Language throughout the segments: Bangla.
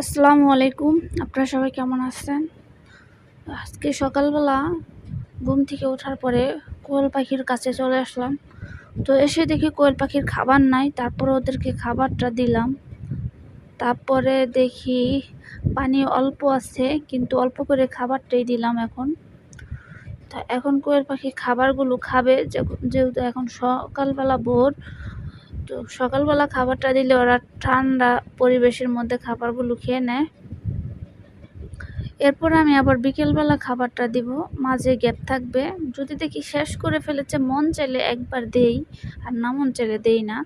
আসসালামু আলাইকুম। আপনারা সবাই কেমন আছেন? আজকে সকালবেলা ঘুম থেকে ওঠার পরে কোয়েল পাখির কাছে চলে আসলাম। তো এসে দেখি কোয়েল পাখির খাবার নাই, তারপরে ওদেরকে খাবারটা দিলাম। তারপরে দেখি পানি অল্প আছে, কিন্তু অল্প করে খাবারটাই দিলাম এখন। তা এখন কোয়েল পাখি খাবারগুলো খাবে যেহেতু এখন সকালবেলা ভোর তো সকালবেলা খাবারটা দিলে ওরা ঠান্ডা পরিবেশের মধ্যে খাবারগুলো খেয়ে নেয়। এরপর আমি আবার বিকেলবেলা খাবারটা দিব, মাঝে গ্যাপ থাকবে। যদি দেখি শেষ করে ফেলেছে, মন চাইলে একবার দেই, আর না মন চাইলে দেই না।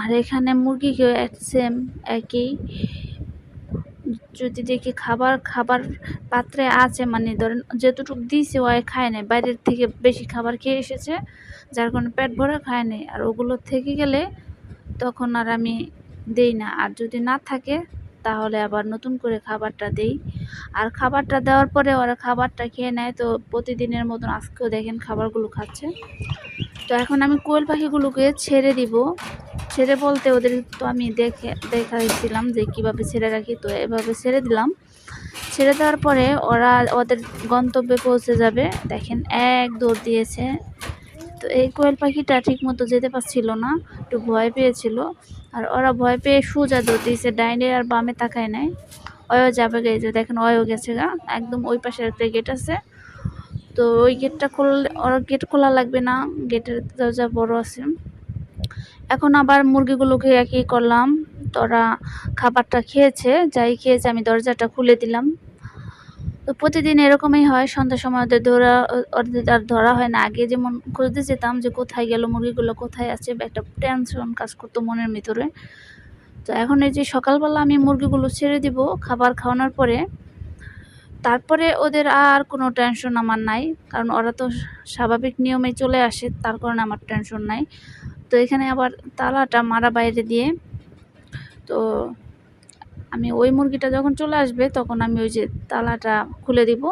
আর এখানে মুরগিকেও সেম একই। যদি দেখি খাবার খাবার পাত্রে আছে মানে ধরেন যেতটুকু দিয়েছে ও খায় নাই, বাইরের থেকে বেশি খাবার খেয়ে এসেছে, যার কারণে পেট ভরে খায় নাই, আর ওগুলো থেকে গেলে তখন আর আমি দেই না। আর যদি না থাকে, তাহলে আবার নতুন করে খাবারটা দেই। আর খাবারটা দেওয়ার পরে ওরা খাবারটা খেয়ে নেয়, তো প্রতিদিনের মতন আজকেও দেখেন খাবারগুলো খাচ্ছে। তো এখন আমি কোয়েল পাখিগুলোকে ছেড়ে দিব। ছেড়ে বলতে ওদের তো আমি দেখে দেখাইছিলাম যে কীভাবে ছেড়ে রাখি, তো এভাবে ছেড়ে দিলাম। ছেড়ে দেওয়ার পরে ওরা ওদের গন্তব্যে পৌঁছে যাবে। দেখেন এক দৌড় দিয়েছে। তো এই কোয়েল পাখিটা ঠিক মতো যেতে পারছিল না, একটু ভয় পেয়েছিল। আর ওরা ভয় পেয়ে সোজা দৌড় দিয়েছে, ডাইনে আর বামে তাকায় নাই। অয়ও যাবে গেছে দেখেন অয়ও গেছে গা, একদম ওই পাশে একটা গেট আছে। তো ওই গেটটা খুললে, ওরা গেট খোলা লাগবে না গেটের দরজা বড় আছে। এখন আবার মুরগিগুলোকে একই করলাম? তো ওরা খাবারটা খেয়েছে, যাই খেয়েছে, আমি দরজাটা খুলে দিলাম। তো প্রতিদিন এরকমই হয়, সন্ধ্যার সময় ওদের ধরা, ওদের আর ধরা হয় না। আগে যেমন খুঁজতে যেতাম যে কোথায় গেল মুরগিগুলো, কোথায় আছে, একটা টেনশন কাজ করতো মনের ভিতরে। তো এখন এই যে সকালবেলা আমি মুরগিগুলো ছেড়ে দিব খাবার খাওয়ানোর পরে, তারপরে ওদের আর কোনো টেনশন আমার নাই। কারণ ওরা তো স্বাভাবিক নিয়মে চলে আসে, তার কারণে আমার টেনশন নাই। তো এখানে আবার তালাটা মারা বাইরে দিয়ে, তো আমি ওই মুরগিটা যখন চলে আসবে তখন আমি ওই যে তালাটা খুলে দিব।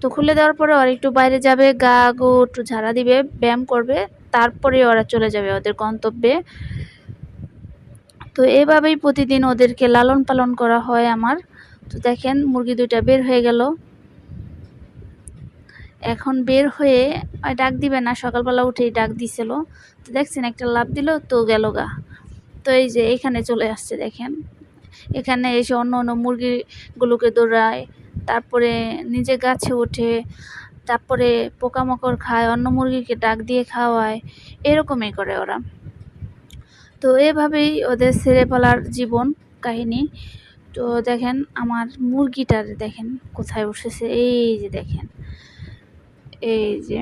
তো খুলে দেওয়ার পরে ওরা একটু বাইরে যাবে, গা গো একটু ঝাড়া দিবে, ব্যায়াম করবে তারপরে ওরা চলে যাবে ওদের গন্তব্যে। তো এভাবেই প্রতিদিন ওদেরকে লালন পালন করা হয় আমার। তো দেখেন মুরগি দুইটা বের হয়ে গেল। এখন বের হয়ে ডাক দিবে না, সকালবেলা উঠেই ডাক দিছিল। তো দেখছেন, একটা লাভ দিল, তো গেল গা। তো এই যে এখানে চলে আসছে, দেখেন। এখানে এসে অন্য অন্য মুরগিগুলোকে দৌড়ায়, তারপরে নিজে গাছে ওঠে, তারপরে পোকামাকড় খায়, অন্য মুরগিকে ডাক দিয়ে খাওয়ায়, এরকমই করে ওরা। তো এভাবেই ওদের ছেড়ে পালার জীবন, কাহিনী। তো দেখেন, আমার মুরগিটার দেখেন কোথায় বসেছে এই যে দেখেন। এই যে,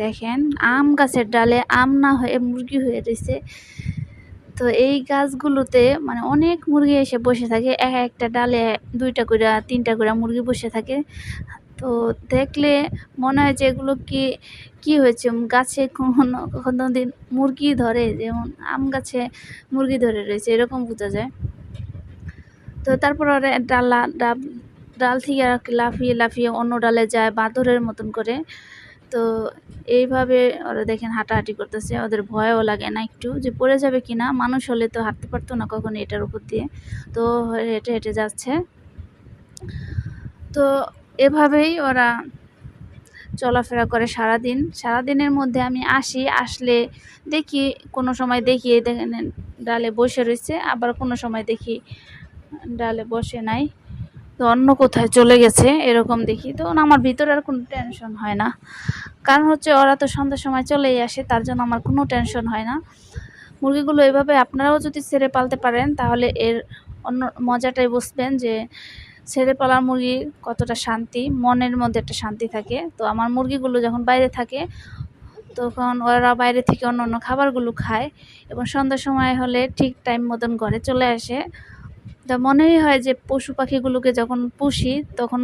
দেখেন, আম গাছের ডালে আম না হয়ে মুরগি হয়ে রয়েছে। তো এই গাছগুলোতে মানে অনেক মুরগি এসে বসে থাকে। এক একটা ডালে দুইটা করে, তিনটা করে মুরগি বসে থাকে। তো দেখলে মনে হয় যে এগুলো কি কি হয়েছে? গাছে কখনো কখনো দিন মুরগি ধরে, যেমন আম গাছে মুরগি ধরে রয়েছে, এরকম বোঝা যায়। তো তারপর ডালা, ডাব ডাল থেকে আর লাফিয়ে লাফিয়ে অন্য ডালে যায় বাঁদরের মতন করে। তো এইভাবে ওরা দেখেন হাঁটাহাঁটি করতেছে, ওদের ভয়ও লাগে না একটু যে পড়ে যাবে কি না মানুষ হলে তো হাঁটতে পারতো না কখনো এটার উপর দিয়ে। তো হেঁটে হেঁটে যাচ্ছে। তো এভাবেই ওরা চলাফেরা করে সারাদিন। সারাদিনের মধ্যে আমি আসি, আসলে দেখি কোনো সময় দেখি দেখেন ডালে বসে রয়েছে, আবার কোনো সময় দেখি ডালে বসে নাই। তো অন্য কোথায় চলে গেছে, এরকম দেখি। তো আমার ভিতরে আর কোনো টেনশন হয় না। কারণ হচ্ছে ওরা তো সন্ধ্যার সময় চলেই আসে, তার জন্য আমার কোনো টেনশন হয় না। মুরগিগুলো এভাবে আপনারাও যদি ছেড়ে পালতে পারেন, তাহলে এর অন্য মজাটাই বুঝবেন যে, ছেড়ে পালার মুরগি কতটা শান্তি, মনের মধ্যে একটা শান্তি থাকে। তো আমার মুরগিগুলো যখন বাইরে থাকে, তখন ওরা বাইরে থেকে অন্য অন্য খাবারগুলো খায় এবং সন্ধ্যার সময় হলে ঠিক টাইম মতন ঘরে চলে আসে। তা মনেই হয় যে পশু পাখিগুলোকে যখন পুষি, তখন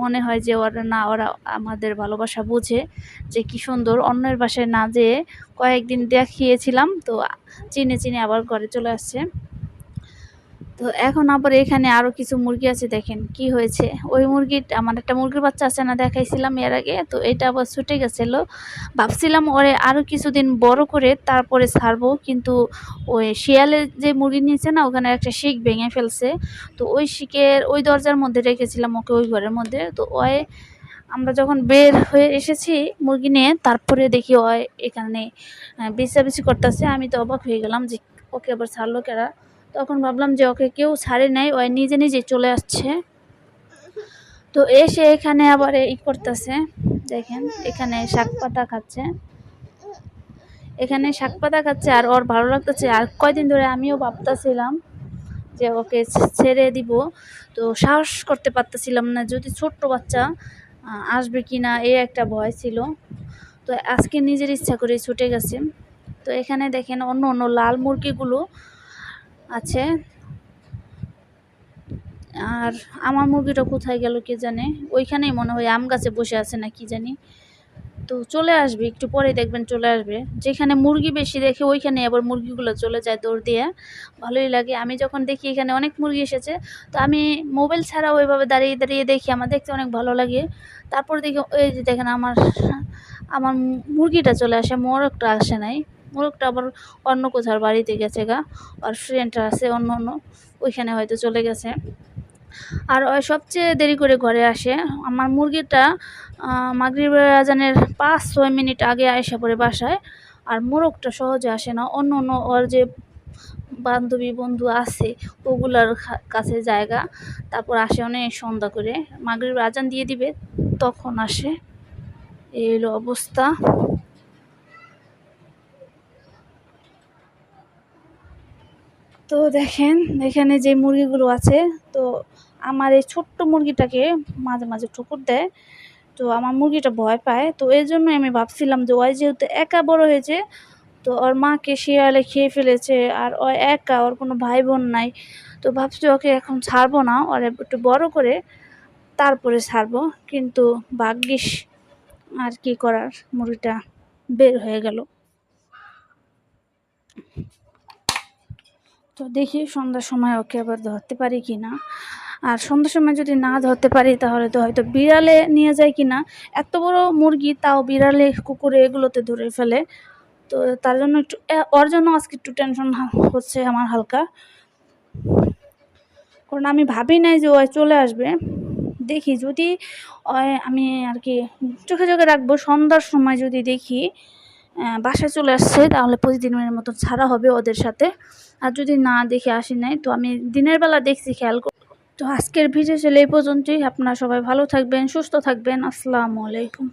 মনে হয় যে ওরা না, ওরা আমাদের ভালোবাসা বোঝে যে কি সুন্দর। অন্যের বাসায় না যেয়ে কয়েকদিন দেখিয়েছিলাম, তো চিনে চিনে আবার ঘরে চলে আসছে। তো এখন আবার এখানে আরও কিছু মুরগি আছে, দেখেন কি হয়েছে। ওই মুরগির আমার একটা মুরগির বাচ্চা আছে না, দেখাইছিলাম এর আগে। তো এটা আবার ছুটে গেছিল। ভাবছিলাম ওরে আরও কিছুদিন বড় করে তারপরে ছাড়বো, কিন্তু ওই শিয়ালে যে মুরগি নিয়েছে না, ওখানে একটা শিক ভেঙে ফেলছে। তো ওই শিকের, ওই দরজার মধ্যে রেখেছিলাম ওকে ওই ঘরের মধ্যে। তো ওই আমরা যখন বের হয়ে এসেছি মুরগি নিয়ে, তারপরে দেখি ওই এখানে বেচাবেচি করতেছে। আমি তো অবাক হয়ে গেলাম যে ওকে আবার ছাড়লো কেরা? তখন ভাবলাম যে ওকে কেউ ছাড়ে নাই ওই নিজে নিজে চলে আসছে। তো এসে এখানে আবার ই করতেছে, দেখেন, এখানে শাক পাতা খাচ্ছে। এখানে শাক পাতা খাচ্ছে আর ওর ভালো লাগতেছে। আর কয়দিন ধরে আমিও ভাবতেছিলাম যে ওকে ছেড়ে দিব। তো সাহস করতে পারতেছিলাম না, যদি ছোট্ট বাচ্চা আসবে কি না এই একটা ভয় ছিল। তো আজকে নিজের ইচ্ছা করে ছুটে গেছে। তো এখানে দেখেন অন্য অন্য লাল মুরগিগুলো আছে। আর আমার মুরগিটা কোথায় গেল কে জানে? ওইখানেই মনে হয় আম গাছে বসে আছে না কি জানি। তো চলে আসবে, একটু পরে দেখবেন চলে আসবে। যেখানে মুরগি বেশি দেখে ওইখানে আবার মুরগিগুলো চলে যায় দৌড় দিয়ে। ভালোই লাগে। আমি যখন দেখি এখানে অনেক মুরগি এসেছে, তো আমি মোবাইল ছাড়া ওইভাবে দাঁড়িয়ে দাঁড়িয়ে দেখি, আমার দেখতে অনেক ভালো লাগে। তারপর দেখি, ওই যে দেখেন আমার আমার মুরগিটা চলে আসে মোরগটা আসে নাই। মোরগটা আবার অন্য কোথাও বাড়িতে গেছে গা। আর ফ্রেন্ডরা আছে, অন্য অন্য, ওইখানে হয়তো চলে গেছে। আর ওই সবচেয়ে দেরি করে ঘরে আসে, আমার মুরগিটা মাগরিবের আজানের পাঁচ, ছয় মিনিট আগে আসা পরে বাসায়। আর মোরগটা সহজে আসে না, অন্য অন্য ওর যে বান্ধবী বন্ধু আছে, ওগুলার কাছে জায়গা। তারপর আসে অনেক সন্ধ্যা করে মাগরিবের আজান দিয়ে দিবে, তখন আসে। এই অবস্থা। তো দেখেন, এখানে যে মুরগিগুলো আছে, তো আমার এই ছোট্ট মুরগিটাকে মাঝে মাঝে ঠুকুর দেয়, তো আমার মুরগিটা ভয় পায়, তো এই জন্য আমি ভাবছিলাম যে ওই যেহেতু একা বড় হয়েছে, তো ওর মাকে শিয়ালে খেয়ে ফেলেছে, আর ও একা, ওর কোনো ভাই বোন নাই, তো ভাবছি ওকে এখন ছাড়বো না, ওর একটু বড় করে তারপরে ছাড়বো, কিন্তু ভাগ্যিস আর কি করার, মুরগিটা বের হয়ে গেল। তো দেখি সন্ধ্যার সময় ওকে আবার ধরতে পারি কি না। আর সন্ধ্যার সময় যদি না ধরতে পারি, তাহলে তো হয়তো বিড়ালে নিয়ে যায় কি না। এত বড় মুরগি, তাও বিড়ালে কুকুরে এগুলোতে ধরে ফেলে। তো তার জন্য একটু ওর জন্য আজকে একটু টেনশন হচ্ছে আমার হালকা। কারণ আমি ভাবি নাই যে ও চলে আসবে। দেখি যদি, ওই আমি আর কি চোখে চোখে রাখব। সন্ধ্যার সময় যদি দেখি বাসায় চলে আসছে, তাহলে প্রতিদিনের মতো ছাড়া হবে ওদের সাথে। আর যদি না দেখে আসি নাই, তো আমি দিনের বেলা দেখছি, খেয়াল তো আজকের ভিডিও ছিল এই পর্যন্তই। আপনারা সবাই ভালো থাকবেন, সুস্থ থাকবেন। আসসালামু আলাইকুম।